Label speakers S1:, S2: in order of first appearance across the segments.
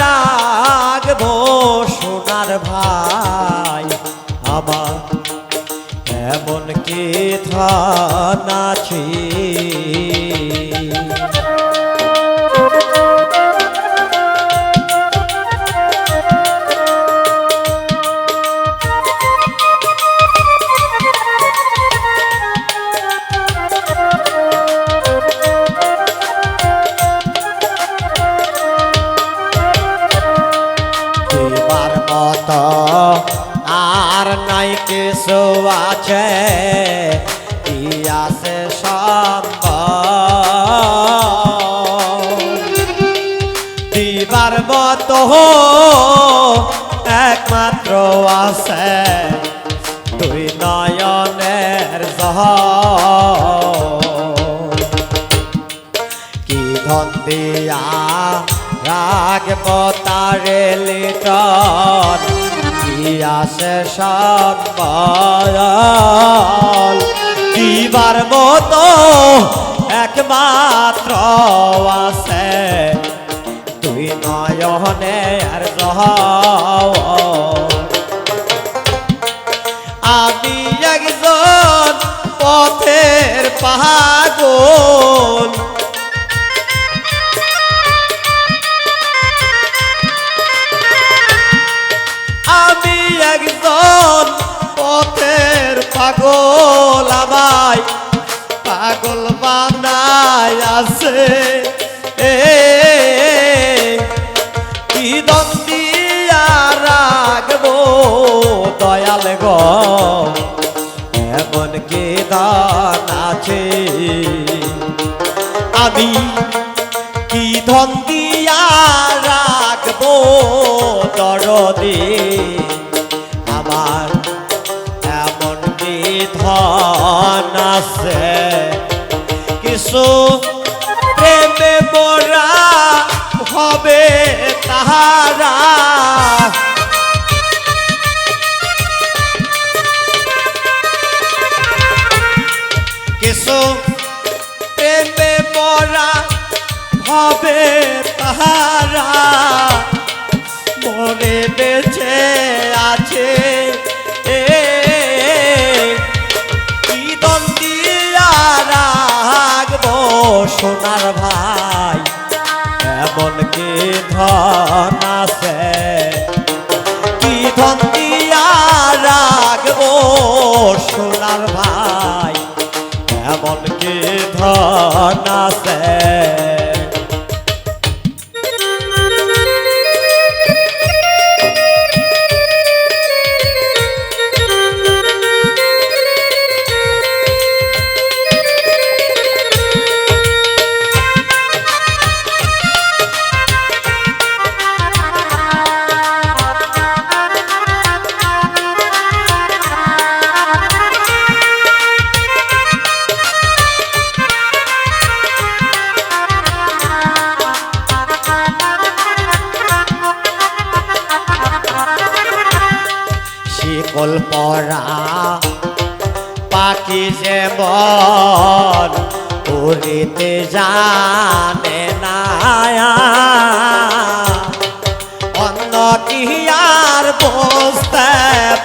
S1: রাখব সোনার ভাই আমার এমন কি আছে? দেবার মত। আর নাই কিছু আছে আছে সম্ভব দিবার মত একমাত্র আছে, দুই নয়নের জহ কি ধন দিয়া রাখব তারে লিটন, কি আসে সম্বল দিবার মতো একমাত্র আছে। তুই নয়নের রহ আমি একজন পথের পাগল। আমি একজন পথের পাগল আমায়। পাগল বানায় আছে। এ, কি দ্বন্দ্বিয়া রাখব দয়াল গো। এমন কি দান আছে। আমি কি ধন দিয়া রাখব দরদে? কিছু প্রেমে বরা হবে তাহারা। কেশো প্রেমে বরা হবে তাহারা। সোনার ভাই, এমন কি ধন আছে? কি ধন দিয়া রাখব সোনার ভাই, এমন কি ধন আছে? শিকল পরা। পাখি যেমন উড়িতে জানে না অন্য কি বসতে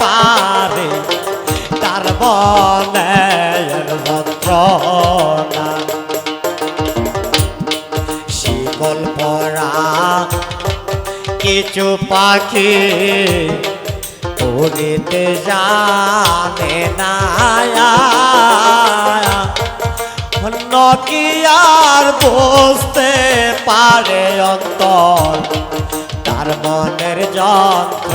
S1: পারে, তার যন্ত্রণা। শিকল পরা কিছু পাখি উড়িতে জানে না কি আর বসতে পারে অন্তর? তার মনের যন্ত্র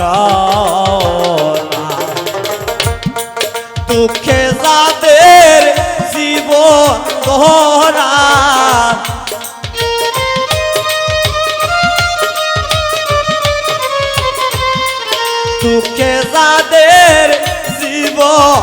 S1: দুঃখে যাদের জীবন গহরা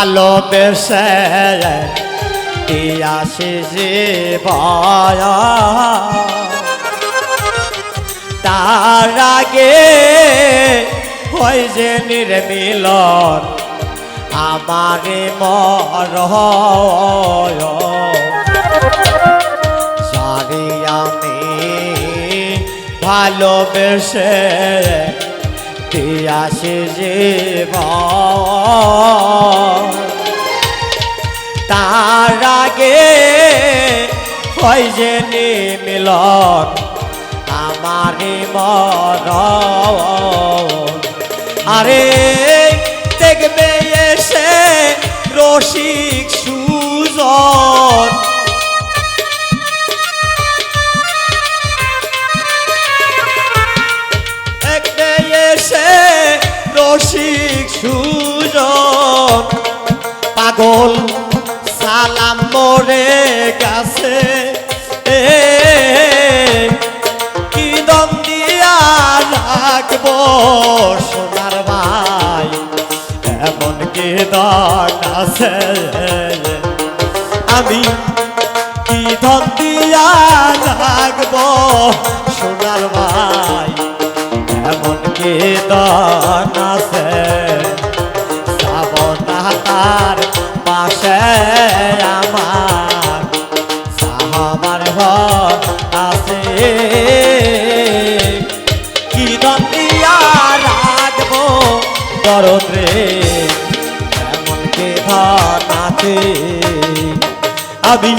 S1: ভালোবেসে দিয়াছি জীবন তার আগে হয় যে নির্মিলন আমারে মর যারে আমি ভালোবেসে দিয়াছে জীব তার আগে হয় যে মিলন আমারে মর আরে দেখবে এসে রসিক রসিক সুজন। পাগল সালাম মরে গেছে। এ, কি দম দিয়া রাখব সোনার ভাই? এমন কি দন আছে? আমি কি ধন দিয়া রাখব সোনার ভাই? কি দন আছে। সাবনাতার পাশে আমার সাহাবার ঘর আছে। কি দন দিয়া রাখব দরদ? এমন কি ধন আছে? আমি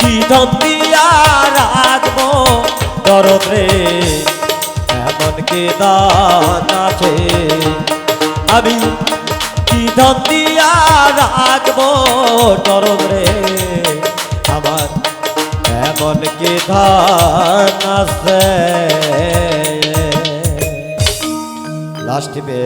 S1: কি ধন দিয়া রাখব দরদ? কি দান আছে আমি কি ধন দিয়া রাখব রে? আমার এমন কি ধান আছে লাস্ট টিপে